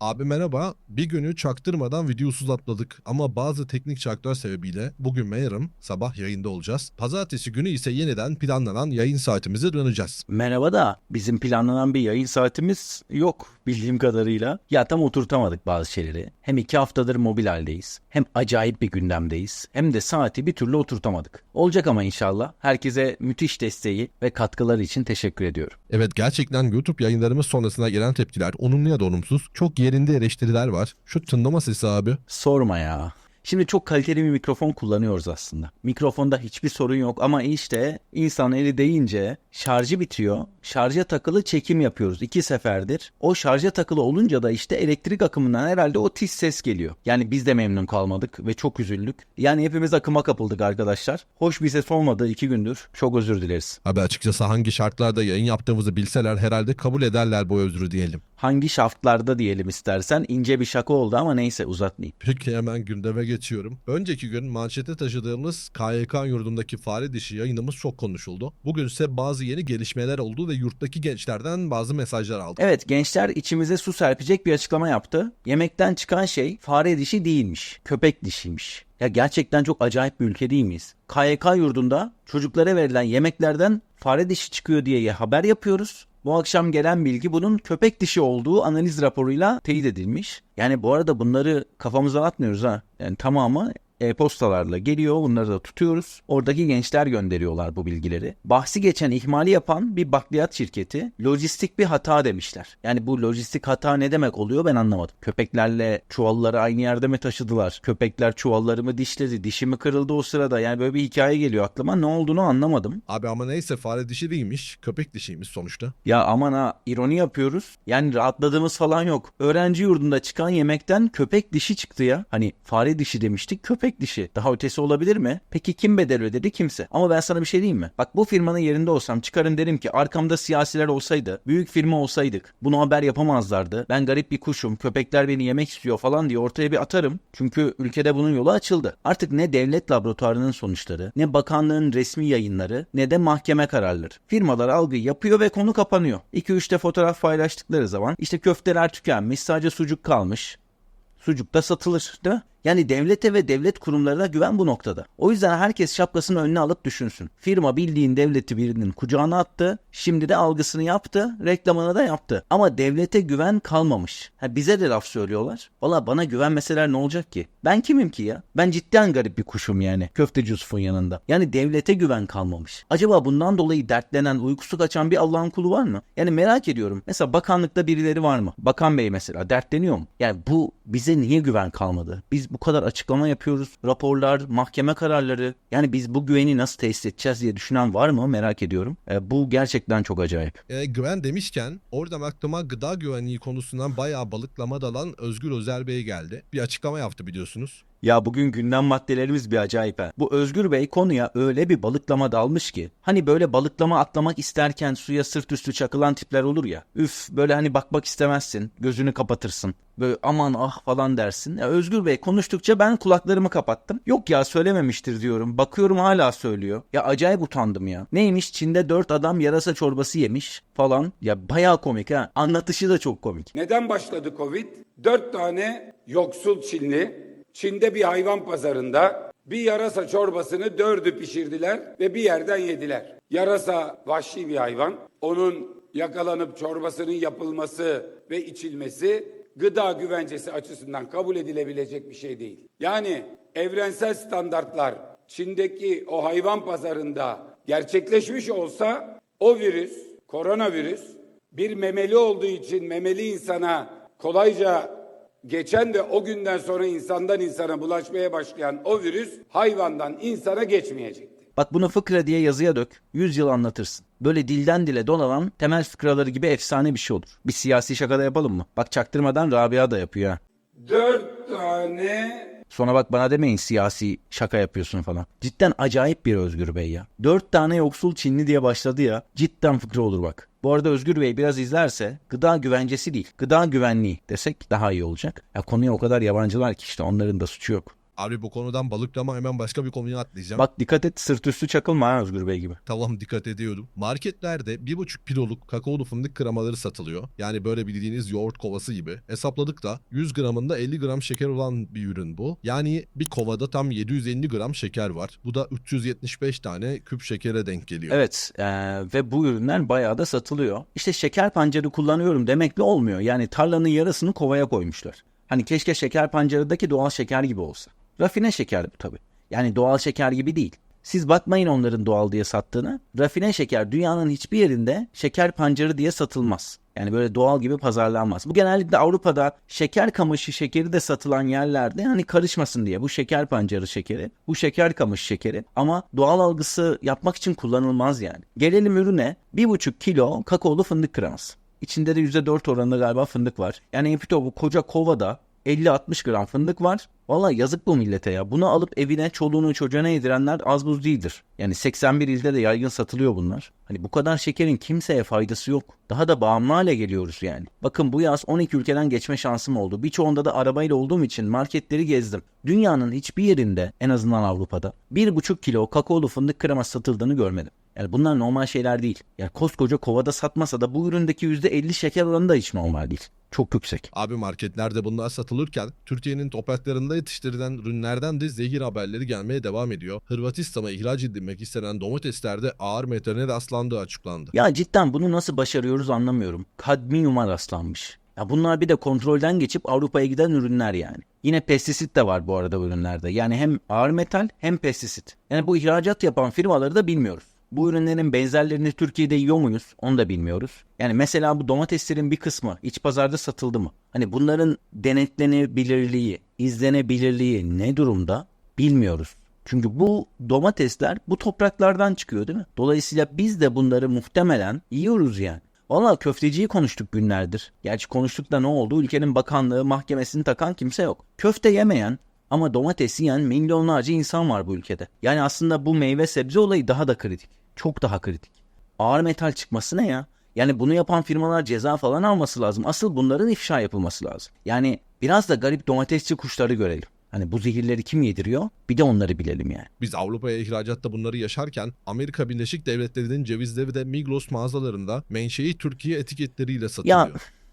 Abi merhaba. Bir günü çaktırmadan videosuz atladık ama bazı teknik çaktör sebebiyle bugün ve sabah yayında olacağız. Pazartesi günü ise yeniden planlanan yayın saatimizi döneceğiz. Merhaba da bizim planlanan bir yayın saatimiz yok bildiğim kadarıyla. Ya tam oturtamadık bazı şeyleri. Hem iki haftadır mobil haldeyiz. Hem acayip bir gündemdeyiz. Hem de saati bir türlü oturtamadık. Olacak ama inşallah. Herkese müthiş desteği ve katkıları için teşekkür ediyorum. Evet gerçekten YouTube yayınlarımız sonrasına gelen tepkiler olumlu ya da olumsuz çok yerinde eleştiriler var. Şu tınlama sesi abi. Sorma ya. Şimdi çok kaliteli bir mikrofon kullanıyoruz aslında. Mikrofonda hiçbir sorun yok ama işte insan eli değince şarjı bitiyor. Şarja takılı çekim yapıyoruz iki seferdir. O şarja takılı olunca da işte elektrik akımından herhalde o tiz ses geliyor. Yani biz de memnun kalmadık ve çok üzüldük. Yani hepimiz akıma kapıldık arkadaşlar. Hoş bir ses olmadı iki gündür. Çok özür dileriz. Abi açıkçası hangi şartlarda yayın yaptığımızı bilseler herhalde kabul ederler bu özrü diyelim. Hangi şaftlarda diyelim istersen ince bir şaka oldu ama neyse uzatmayayım. Peki hemen gündeme geçiyorum. Önceki gün manşete taşıdığımız KYK yurdundaki fare dişi yayınımız çok konuşuldu. Bugün ise bazı yeni gelişmeler oldu ve yurttaki gençlerden bazı mesajlar aldık. Evet gençler içimize su serpecek bir açıklama yaptı. Yemekten çıkan şey fare dişi değilmiş. Köpek dişiymiş. Ya gerçekten çok acayip bir ülke değil miyiz? KYK yurdunda çocuklara verilen yemeklerden fare dişi çıkıyor diye haber yapıyoruz. Bu akşam gelen bilgi bunun köpek dişi olduğu analiz raporuyla teyit edilmiş. Yani bu arada bunları kafamıza atmıyoruz ha. Yani tamamı e-postalarla geliyor. Bunları da tutuyoruz. Oradaki gençler gönderiyorlar bu bilgileri. Bahsi geçen ihmali yapan bir bakliyat şirketi lojistik bir hata demişler. Yani bu lojistik hata ne demek oluyor ben anlamadım. Köpeklerle çuvalları aynı yerde mi taşıdılar? Köpekler çuvallarımı dişledi. Dişimi kırıldı o sırada. Yani böyle bir hikaye geliyor aklıma. Ne olduğunu anlamadım. Abi ama neyse fare dişi değilmiş, köpek dişiymiş sonuçta. Ya aman ha ironi yapıyoruz. Yani rahatladığımız falan yok. Öğrenci yurdunda çıkan yemekten köpek dişi çıktı ya. Hani fare dişi demiştik köpek dişi. Daha ötesi olabilir mi? Peki kim bedel ödedi? Kimse. Ama ben sana bir şey diyeyim mi? Bak bu firmanın yerinde olsam çıkarım derim ki arkamda siyasiler olsaydı, büyük firma olsaydık bunu haber yapamazlardı. Ben garip bir kuşum, köpekler beni yemek istiyor falan diye ortaya bir atarım. Çünkü ülkede bunun yolu açıldı. Artık ne devlet laboratuvarının sonuçları, ne bakanlığın resmi yayınları, ne de mahkeme kararları. Firmalar algı yapıyor ve konu kapanıyor. 2-3'te fotoğraf paylaştıkları zaman işte köfteler tükenmiş, sadece sucuk kalmış. Sucuk da satılır değil mi? Yani devlete ve devlet kurumlarına güven bu noktada. O yüzden herkes şapkasını önüne alıp düşünsün. Firma bildiğin devleti birinin kucağına attı. Şimdi de algısını yaptı. Reklamını da yaptı. Ama devlete güven kalmamış. Ha, bize de laf söylüyorlar. Valla bana güvenmeseler ne olacak ki? Ben kimim ki ya? Ben cidden garip bir kuşum yani. Köfteci Yusuf'un yanında. Yani devlete güven kalmamış. Acaba bundan dolayı dertlenen, uykusu kaçan bir Allah'ın kulu var mı? Yani merak ediyorum. Mesela bakanlıkta birileri var mı? Bakan bey mesela dertleniyor mu? Yani bu bize niye güven kalmadı? Biz bu kadar açıklama yapıyoruz. Raporlar, mahkeme kararları. Yani biz bu güveni nasıl tesis edeceğiz diye düşünen var mı merak ediyorum. E, bu gerçekten çok acayip. E, güven demişken oradan aklıma gıda güvenliği konusundan bayağı balıklama dalan Özgür Özel Bey geldi. Bir açıklama yaptı biliyorsunuz. Ya bugün gündem maddelerimiz bir acayip ha. Bu Özgür Bey konuya öyle bir balıklama dalmış ki. Hani böyle balıklama atlamak isterken suya sırt üstü çakılan tipler olur ya. Üf böyle hani bakmak istemezsin. Gözünü kapatırsın. Böyle aman ah falan dersin. Ya Özgür Bey konuştukça ben kulaklarımı kapattım. Yok ya söylememiştir diyorum. Bakıyorum hala söylüyor. Ya acayip utandım ya. Neymiş Çin'de dört adam yarasa çorbası yemiş falan. Ya bayağı komik ha. Anlatışı da çok komik. Neden başladı Covid? Dört tane yoksul Çinli Çin'de bir hayvan pazarında bir yarasa çorbasını dördü pişirdiler ve bir yerden yediler. Yarasa vahşi bir hayvan. Onun yakalanıp çorbasının yapılması ve içilmesi gıda güvencesi açısından kabul edilebilecek bir şey değil. Yani evrensel standartlar Çin'deki o hayvan pazarında gerçekleşmiş olsa o virüs, koronavirüs bir memeli olduğu için memeli insana kolayca geçen ve o günden sonra insandan insana bulaşmaya başlayan o virüs hayvandan insana geçmeyecekti. Bak bunu fıkra diye yazıya dök. 100 yıl anlatırsın. Böyle dilden dile dolanan temel fıkraları gibi efsane bir şey olur. Bir siyasi şaka da yapalım mı? Bak çaktırmadan Rabia da yapıyor ha. Dört tane Sonra bak bana demeyin siyasi şaka yapıyorsun falan. Cidden acayip bir Özgür Bey ya. Dört tane yoksul Çinli diye başladı ya. Cidden fıkra olur bak. Bu arada Özgür Bey biraz izlerse gıda güvencesi değil, gıda güvenliği desek daha iyi olacak. Ya konuya o kadar yabancılar ki işte onların da suçu yok. Abi bu konudan balıklama hemen başka bir konuya atlayacağım. Bak dikkat et sırt üstü çakılma ha Özgür Bey gibi. Tamam dikkat ediyorum. Marketlerde 1,5 kiloluk kakaolu fındık kremaları satılıyor. Yani böyle bildiğiniz yoğurt kovası gibi. Hesapladık da 100 gramında 50 gram şeker olan bir ürün bu. Yani bir kovada tam 750 gram şeker var. Bu da 375 tane küp şekere denk geliyor. Evet eee, ve bu ürünler bayağı da satılıyor. İşte şeker pancarı kullanıyorum demekle olmuyor. Yani tarlanın yarısını kovaya koymuşlar. Hani keşke şeker pancarındaki doğal şeker gibi olsa. Rafine şeker bu tabii. Yani doğal şeker gibi değil. Siz bakmayın onların doğal diye sattığını. Rafine şeker dünyanın hiçbir yerinde şeker pancarı diye satılmaz. Yani böyle doğal gibi pazarlanmaz. Bu genellikle Avrupa'da şeker kamışı şekeri de satılan yerlerde hani karışmasın diye. Bu şeker pancarı şekeri, bu şeker kamış şekeri ama doğal algısı yapmak için kullanılmaz yani. Gelelim ürüne 1,5 kilo kakaolu fındık kreması. İçinde de %4 oranında galiba fındık var. Yani Epito bu koca kovada 50-60 gram fındık var. Valla yazık bu millete ya. Bunu alıp evine çoluğunu çocuğuna yedirenler az buz değildir. Yani 81 ilde de yaygın satılıyor bunlar. Hani bu kadar şekerin kimseye faydası yok. Daha da bağımlı hale geliyoruz yani. Bakın bu yaz 12 ülkeden geçme şansım oldu. Birçoğunda da arabayla olduğum için marketleri gezdim. Dünyanın hiçbir yerinde en azından Avrupa'da 1,5 kilo kakaolu fındık kreması satıldığını görmedim. Yani bunlar normal şeyler değil. Yani koskoca kovada satmasa da bu üründeki %50 şeker oranı da hiç normal değil. Çok yüksek. Abi marketlerde bunlar satılırken Türkiye'nin topraklarında yetiştirilen ürünlerden de zehir haberleri gelmeye devam ediyor. Hırvatistan'a ihraç edilmek istenen domateslerde ağır metane rastlandığı açıklandı. Ya cidden bunu nasıl başarıyoruz anlamıyorum. Kadmiyuma rastlanmış. Ya bunlar bir de kontrolden geçip Avrupa'ya giden ürünler yani. Yine pestisit de var bu arada bu ürünlerde. Yani hem ağır metal hem pestisit. Yani bu ihracat yapan firmaları da bilmiyoruz. Bu ürünlerin benzerlerini Türkiye'de yiyor muyuz? Onu da bilmiyoruz. Yani mesela bu domateslerin bir kısmı iç pazarda satıldı mı? Hani bunların denetlenebilirliği, izlenebilirliği ne durumda bilmiyoruz. Çünkü bu domatesler bu topraklardan çıkıyor değil mi? Dolayısıyla biz de bunları muhtemelen yiyoruz yani. Valla köfteciyi konuştuk günlerdir. Gerçi konuştuk da ne oldu? Ülkenin bakanlığı mahkemesini takan kimse yok. Köfte yemeyen ama domates yiyen milyonlarca insan var bu ülkede. Yani aslında bu meyve sebze olayı daha da kritik. Çok daha kritik. Ağır metal çıkması ne ya? Yani bunu yapan firmalar ceza falan alması lazım. Asıl bunların ifşa yapılması lazım. Yani biraz da garip domatesçi kuşları görelim. Hani bu zehirleri kim yediriyor? Bir de onları bilelim yani. Biz Avrupa'ya ihracatta bunları yaşarken Amerika Birleşik Devletleri'nin cevizleri de Migros mağazalarında menşei Türkiye etiketleriyle satılıyor. Ya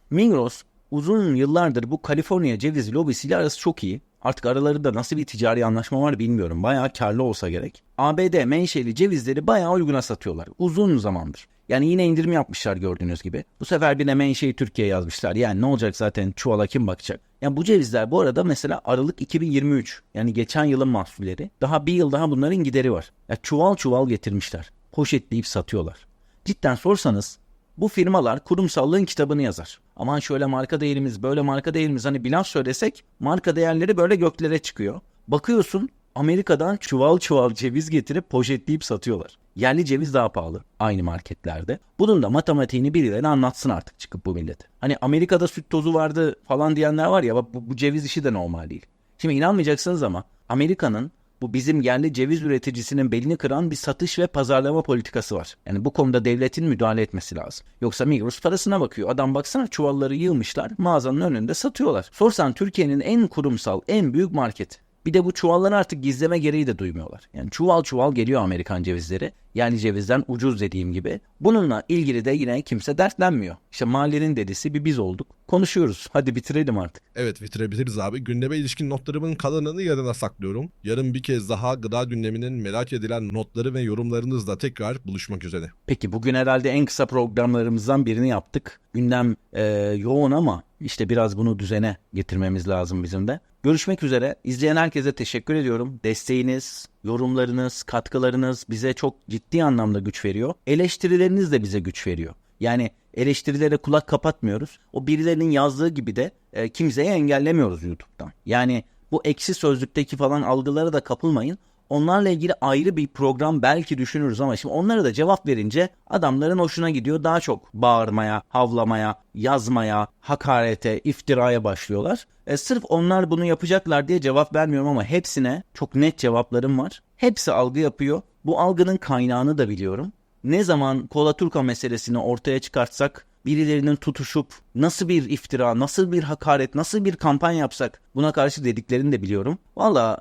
Migros uzun yıllardır bu Kaliforniya ceviz lobisiyle arası çok iyi. Artık aralarında nasıl bir ticari anlaşma var bilmiyorum. Bayağı karlı olsa gerek. ABD menşeli cevizleri bayağı uyguna satıyorlar. Uzun zamandır. Yani yine indirim yapmışlar gördüğünüz gibi. Bu sefer bir de menşei Türkiye yazmışlar. Yani ne olacak zaten çuvala kim bakacak? Yani bu cevizler bu arada mesela Aralık 2023 yani geçen yılın mahsulleri. Daha bir yıl daha bunların gideri var. Ya çuval çuval getirmişler. Poşetleyip satıyorlar. Cidden sorsanız bu firmalar kurumsallığın kitabını yazar. Aman şöyle marka değerimiz, böyle marka değerimiz hani bilans söylesek marka değerleri böyle göklere çıkıyor. Bakıyorsun Amerika'dan çuval çuval ceviz getirip poşetleyip satıyorlar. Yerli ceviz daha pahalı aynı marketlerde. Bunun da matematiğini birileri anlatsın artık çıkıp bu millete. Hani Amerika'da süt tozu vardı falan diyenler var ya bu, bu ceviz işi de normal değil. Şimdi inanmayacaksınız ama Amerika'nın bu bizim yerli ceviz üreticisinin belini kıran bir satış ve pazarlama politikası var. Yani bu konuda devletin müdahale etmesi lazım. Yoksa Migros parasına bakıyor. Adam baksana çuvalları yığmışlar mağazanın önünde satıyorlar. Sorsan Türkiye'nin en kurumsal, en büyük marketi. Bir de bu çuvalları artık gizleme gereği de duymuyorlar. Yani çuval çuval geliyor Amerikan cevizleri. Yani cevizden ucuz dediğim gibi. Bununla ilgili de yine kimse dertlenmiyor. İşte mahallenin dedisi bir biz olduk. Konuşuyoruz. Hadi bitirelim artık. Evet bitirebiliriz abi. Gündeme ilişkin notlarımın kalanını yarına saklıyorum. Yarın bir kez daha gıda gündeminin merak edilen notları ve yorumlarınızla tekrar buluşmak üzere. Peki bugün herhalde en kısa programlarımızdan birini yaptık. Gündem e, yoğun ama işte biraz bunu düzene getirmemiz lazım bizim de. Görüşmek üzere. İzleyen herkese teşekkür ediyorum. Desteğiniz, yorumlarınız, katkılarınız bize çok ciddi anlamda güç veriyor. Eleştirileriniz de bize güç veriyor. Yani eleştirilere kulak kapatmıyoruz. O birilerinin yazdığı gibi de e, kimseyi engellemiyoruz YouTube'dan. Yani bu eksi sözlükteki falan algılara da kapılmayın. Onlarla ilgili ayrı bir program belki düşünürüz ama şimdi onlara da cevap verince adamların hoşuna gidiyor. Daha çok bağırmaya, havlamaya, yazmaya, hakarete, iftiraya başlıyorlar. E, sırf onlar bunu yapacaklar diye cevap vermiyorum ama hepsine çok net cevaplarım var. Hepsi algı yapıyor. Bu algının kaynağını da biliyorum. Ne zaman Kola Turka meselesini ortaya çıkartsak birilerinin tutuşup nasıl bir iftira, nasıl bir hakaret, nasıl bir kampanya yapsak buna karşı dediklerini de biliyorum. Valla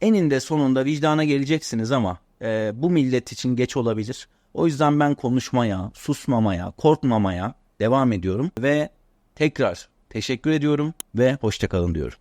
eninde sonunda vicdana geleceksiniz ama e, bu millet için geç olabilir. O yüzden ben konuşmaya, susmamaya, korkmamaya devam ediyorum ve tekrar teşekkür ediyorum ve hoşçakalın diyorum.